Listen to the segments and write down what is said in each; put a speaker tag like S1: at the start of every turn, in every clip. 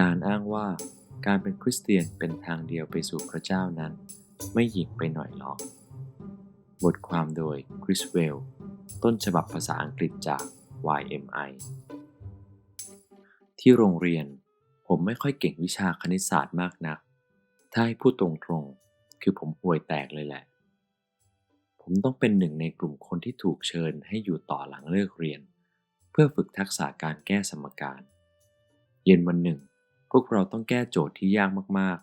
S1: การอ้างว่าการเป็นคริสเตียนเป็นทางเดียวไปสู่พระเจ้านั้น ไม่หยิ่งไปหน่อยหรอก บทความโดยคริสเวลต้นฉบับภาษาอังกฤษจาก YMI ที่โรงเรียน ผมไม่ค่อยเก่งวิชาคณิตศาสตร์มากนัก ถ้าให้พูดตรงๆ คือผมป่วยแตกเลยแหละ ผมต้องเป็นหนึ่งในกลุ่มคนที่ถูกเชิญให้อยู่ต่อหลังเลิกเรียน เพื่อฝึกทักษะการแก้สมการ เย็นวันหนึ่ง พวกเราต้องแก้โจทย์ที่ยากมาก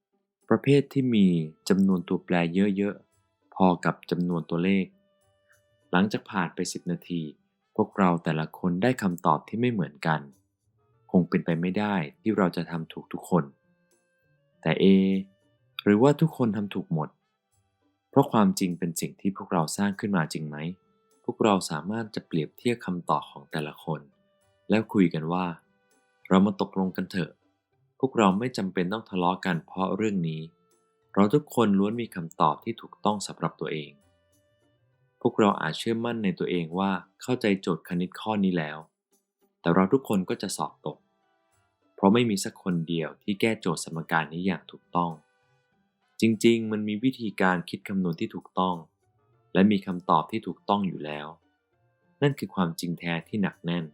S1: ๆ ประเภทที่มีจำนวนตัวแปรเยอะๆ พอกับจำนวนตัวเลข หลังจากผ่านไปสิบนาที พวกเราแต่ละคนได้คำตอบที่ไม่เหมือนกัน คงเป็นไปไม่ได้ที่เราจะทำถูกทุกคน แต่เอ หรือว่าทุกคนทำถูกหมด เพราะความจริงเป็นสิ่งที่พวกเราสร้างขึ้นมาจริงไหม พวกเราสามารถจะเปรียบเทียบคำตอบของแต่ละคน แล้วคุยกันว่า เรามาตกลงกันเถอะ พวกเราไม่จำเป็นต้องทะเลาะกันเพราะเรื่องนี้ เราทุกคนล้วนมีคำตอบที่ถูกต้องสำหรับตัวเอง พวกเราอาจเชื่อมั่นในตัวเองว่าเข้าใจโจทย์คณิตข้อนี้แล้ว แต่เราทุกคนก็จะสอบตก เพราะไม่มีสักคนเดียวที่แก้โจทย์สมการนี้อย่างถูกต้อง จริงๆ มันมีวิธีการคิดคำนวณที่ถูกต้อง และมีคำตอบที่ถูกต้องอยู่แล้ว นั่นคือความจริงแท้ที่หนักแน่น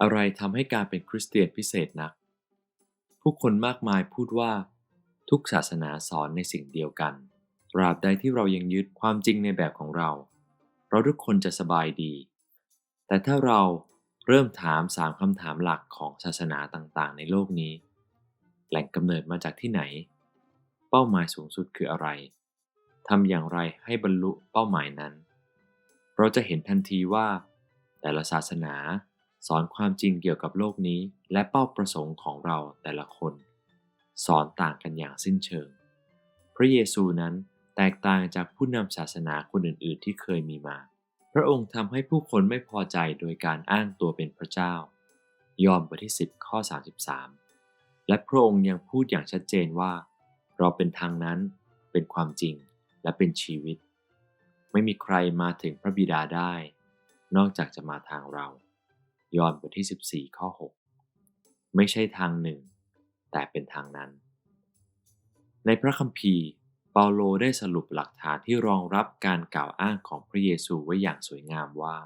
S1: อะไรทำให้การเป็นคริสเตียนพิเศษนัก ผู้คนมากมายพูดว่า ทุกศาสนาสอนในสิ่งเดียวกัน ตราบใดที่เรายังยึดความจริงในแบบของเรา เราทุกคนจะสบายดี แต่ถ้าเราเริ่มถามสามคำถามหลักของศาสนาต่างๆ ในโลกนี้ แหล่งกำเนิดมาจากที่ไหน เป้าหมายสูงสุดคืออะไรทำอย่างไรให้บรรลุเป้าหมายนั้น เราจะเห็นทันทีว่า แต่ละศาสนาสอนความจริงเกี่ยวกับโลกนี้ และเป้าประสงค์ของเราแต่ละคน สอนต่างกันอย่างสิ้นเชิง พระเยซูนั้นแตกต่างจากผู้นำศาสนาคนอื่น ๆ ที่เคยมีมา พระองค์ทำให้ผู้คนไม่พอใจโดยการอ้างตัวเป็นพระเจ้า ยอห์นบทที่ 10 ข้อ 33 และพระองค์ยังพูดอย่างชัดเจนว่า เราเป็นทางนั้น เป็นความจริง และเป็นชีวิต ไม่มีใครมาถึงพระบิดาได้ นอกจากจะมาทางเรา ยอห์นบทที่ 14 ข้อ 6 ไม่ใช่ทางหนึ่ง แต่เป็นทางนั้น ในพระคัมภีร์ เปาโลได้สรุปหลักฐานที่รองรับการกล่าวอ้างของพระเยซูไว้อย่างสวยงามว่า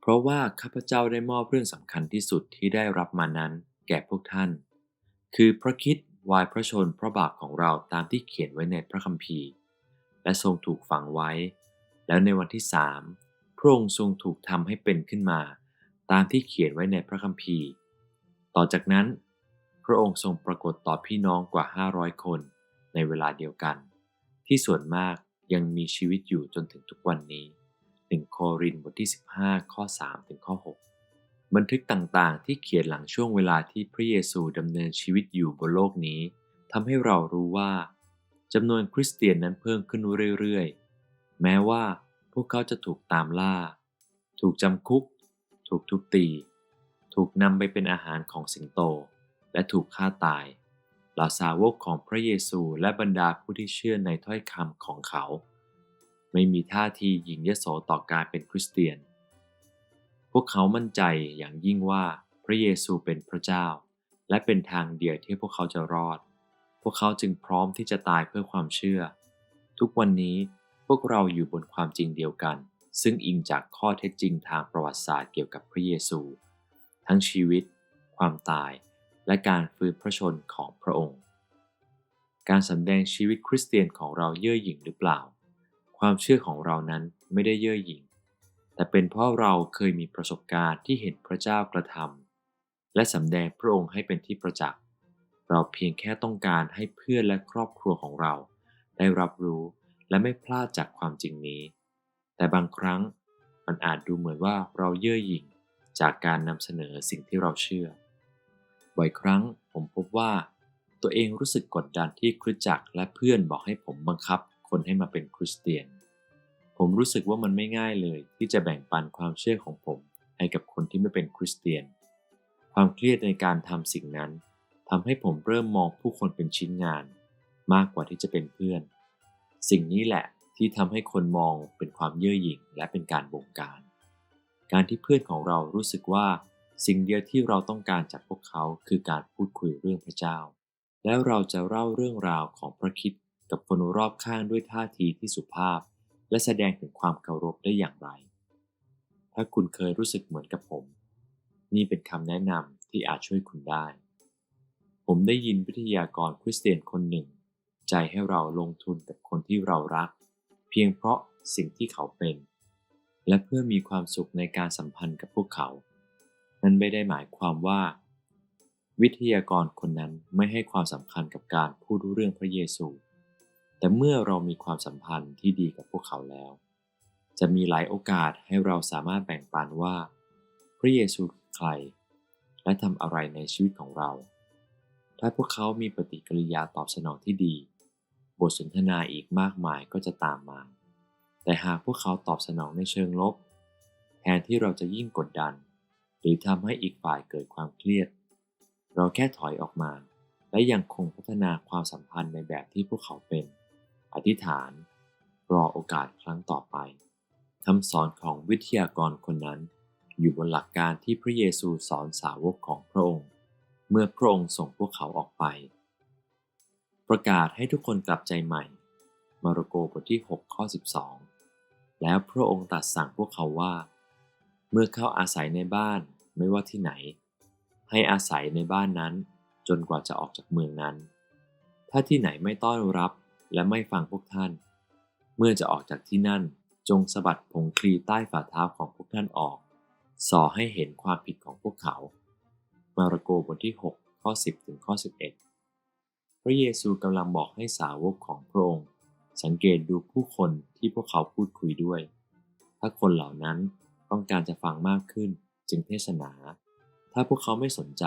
S1: เพราะว่าข้าพเจ้าได้มอบเรื่องสำคัญที่สุดที่ได้รับมานั้น แก่พวกท่าน คือพระคิดวายพระชนพระบาปของเราตามที่เขียนไว้ในพระคัมภีร์ และทรงถูกฝังไว้ แล้วในวันที่สามพระองค์ทรงถูกทำให้เป็นขึ้นมา ตามที่เขียนไว้ในพระคัมภีร์ ต่อจากนั้น พระองค์ทรงปรากฏต่อพี่น้องกว่า 500 คนในเวลาเดียวกัน ที่ส่วนมากยังมีชีวิตอยู่จนถึงทุกวันนี้1โครินธ์บทที่ 15 ข้อ 3 ถึงข้อ 6 บันทึกต่างๆ ที่เขียนหลังช่วงเวลาที่พระเยซูดำเนินชีวิตอยู่บนโลกนี้ทำให้เรารู้ว่าจำนวนคริสเตียนนั้นเพิ่มขึ้นเรื่อยๆ แม้ว่าพวกเขาจะถูกตามล่า ถูกจำคุก ถูกทุบตี ถูกนำไปเป็นอาหารของสิงโต และถูกฆ่าตายเหล่าสาวกของพระเยซูและบรรดาผู้ที่เชื่อในถ้อยคำของเขา ไม่มีท่าทีหยิ่งยโสต่อการเป็นคริสเตียน พวกเขามั่นใจอย่างยิ่งว่าพระเยซูเป็นพระเจ้า และเป็นทางเดียวที่พวกเขาจะรอด พวกเขาจึงพร้อมที่จะตายเพื่อความเชื่อ ทุกวันนี้พวกเราอยู่บนความจริงเดียวกัน ซึ่งอิงจากข้อเท็จจริงทางประวัติศาสตร์เกี่ยวกับพระเยซู ทั้งชีวิต ความตาย และการฟื้นพระชนของพระองค์ การสำแดงชีวิตคริสเตียนของเราเย่อหยิ่งหรือเปล่า ความเชื่อของเรานั้นไม่ได้เย่อหยิ่ง แต่เป็นเพราะเราเคยมีประสบการณ์ที่เห็นพระเจ้ากระทำและสำแดงพระองค์ให้เป็นที่ประจักษ์ เราเพียงแค่ต้องการให้เพื่อนและครอบครัวของเรา ได้รับรู้และไม่พลาดจากความจริงนี้ แต่บางครั้งมันอาจดูเหมือนว่าเราเย่อหยิ่ง จากการนำเสนอสิ่งที่เราเชื่อ บ่อยครั้งผมพบว่าตัวเองรู้สึกกดดันที่คริสตจักรและเพื่อนบอกให้ผมบังคับ คนให้มาเป็นคริสเตียน ผมรู้สึกว่ามันไม่ง่ายเลยที่จะแบ่งปันความเชื่อของผมให้กับคนที่ไม่เป็นคริสเตียน ความเครียดในการทำสิ่งนั้นทำให้ผมเริ่มมองผู้คนเป็นชิ้นงาน มากกว่าที่จะเป็นเพื่อน สิ่งนี้แหละที่ทำให้คนมองเป็นความเย่อหยิ่งและเป็นการบงการ การที่เพื่อนของเรารู้สึกว่า สิ่งเดียวที่เราต้องการจากพวกเขาคือการพูดคุยเรื่องพระเจ้า แล้วเราจะเล่าเรื่องราวของพระคิดกับคนรอบข้างด้วยท่าทีที่สุภาพ และแสดงถึงความเคารพได้อย่างไร ถ้าคุณเคยรู้สึกเหมือนกับผม นี่เป็นคำแนะนำที่อาจช่วยคุณได้ ผมได้ยินวิทยากรคริสเตียนคนหนึ่ง ใจให้เราลงทุนกับคนที่เรารัก เพียงเพราะสิ่งที่เขาเป็น และเพื่อมีความสุขในการสัมพันธ์กับพวกเขา นั้นไม่ได้หมายความว่า วิทยากรคนนั้นไม่ให้ความสำคัญกับการพูดเรื่องพระเยซู แต่เมื่อเรามีความสัมพันธ์ที่ดีกับพวกเขาแล้ว จะมีหลายโอกาสให้เราสามารถแบ่งปันว่า พระเยซูใคร และทำอะไรในชีวิตของเรา ถ้าพวกเขามีปฏิกิริยาตอบสนองที่ดี บทสนทนาอีกมากมายก็จะตามมา แต่หากพวกเขาตอบสนองในเชิงลบ แทนที่เราจะยิ่งกดดัน หรือทำให้อีกฝ่ายเกิดความเครียด เราแค่ถอยออกมา และยังคงพัฒนาความสัมพันธ์ในแบบที่พวกเขาเป็น อธิษฐาน รอโอกาสครั้งต่อไปคำสอนของวิทยากรคนนั้น อยู่บนหลักการที่พระเยซูสอนสาวกของพระองค์ เมื่อพระองค์ส่งพวกเขาออกไป ประกาศให้ทุกคนกลับใจใหม่ มาระโกบทที่ 6 ข้อ 12 แล้วพระองค์ตรัสสั่งพวกเขาว่า เมื่อเข้าอาศัยในบ้านไม่ว่าที่ไหน ให้อาศัยในบ้านนั้นจนกว่าจะออกจากเมืองนั้น ถ้าที่ไหนไม่ต้อนรับและไม่ฟังพวกท่าน เมื่อจะออกจากที่นั่นจงสะบัดผงคลีใต้ฝ่าเท้าของพวกท่านออกส่อให้เห็นความผิดของพวกเขา มาระโกบทที่ 6 ข้อ 10 ถึงข้อ 11 พระเยซูกำลังบอกให้สาวกของพระองค์ สังเกตดูผู้คนที่พวกเขาพูดคุยด้วย ถ้าคนเหล่านั้นต้องการจะฟังมากขึ้นจึงเทศนา ถ้าพวกเขาไม่สนใจ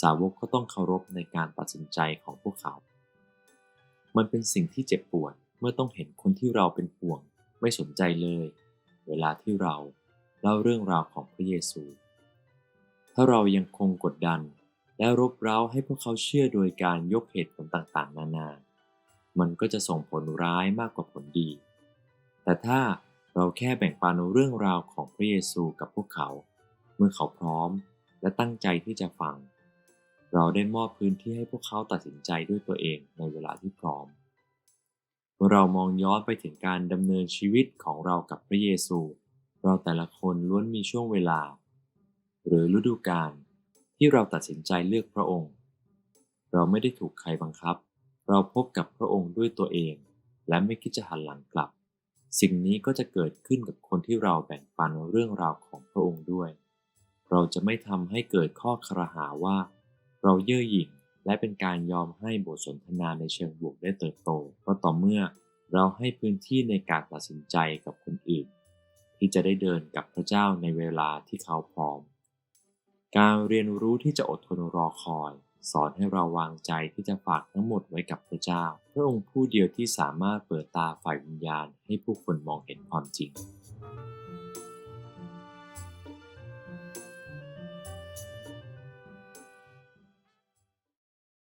S1: สาวกก็ต้องเคารพในการตัดสินใจของพวกเขา มันเป็นสิ่งที่เจ็บปวดเมื่อต้องเห็นคนที่เราเป็นห่วงไม่สนใจเลย เวลาที่เราเล่าเรื่องราวของพระเยซู ถ้าเรายังคงกดดัน และรบเร้าให้พวกเขาเชื่อโดยการยกเหตุผลต่างๆ นานา มันก็จะส่งผลร้ายมากกว่าผลดี แต่ถ้าเราแค่แบ่งปันเรื่องราวของพระเยซูกับพวกเขา เมื่อเขาพร้อมและตั้งใจที่จะฟัง เราได้มอบพื้นที่ให้พวกเขาตัดสินใจด้วยตัวเองในเวลาที่พร้อม เมื่อเรามองย้อนไปถึงการดำเนินชีวิตของเรากับพระเยซู เราแต่ละคนล้วนมีช่วงเวลา หรือฤดูกาลที่เราตัดสินใจเลือกพระองค์ เราไม่ได้ถูกใครบังคับ เราพบกับพระองค์ด้วยตัวเอง และไม่คิดจะหันหลังกลับ สิ่งนี้ก็จะเกิดขึ้นกับคนที่เราแบ่งปันเรื่องราวของพระองค์ด้วย เราจะไม่ทำให้เกิดข้อครหาว่า เราเย่อหยิ่งและเป็นการยอมให้บทสนทนาในเชิงบวกได้เติบโตก็ต่อเมื่อเราให้พื้นที่ในการตัดสินใจกับคนอื่น ที่จะได้เดินกับพระเจ้าในเวลาที่เขาพร้อม การเรียนรู้ที่จะอดทนรอคอย สอนให้เราวางใจที่จะฝากทั้งหมดไว้กับพระเจ้า พระองค์ผู้เดียวที่สามารถเปิดตาฝ่ายวิญญาณให้ผู้คนมองเห็นความจริง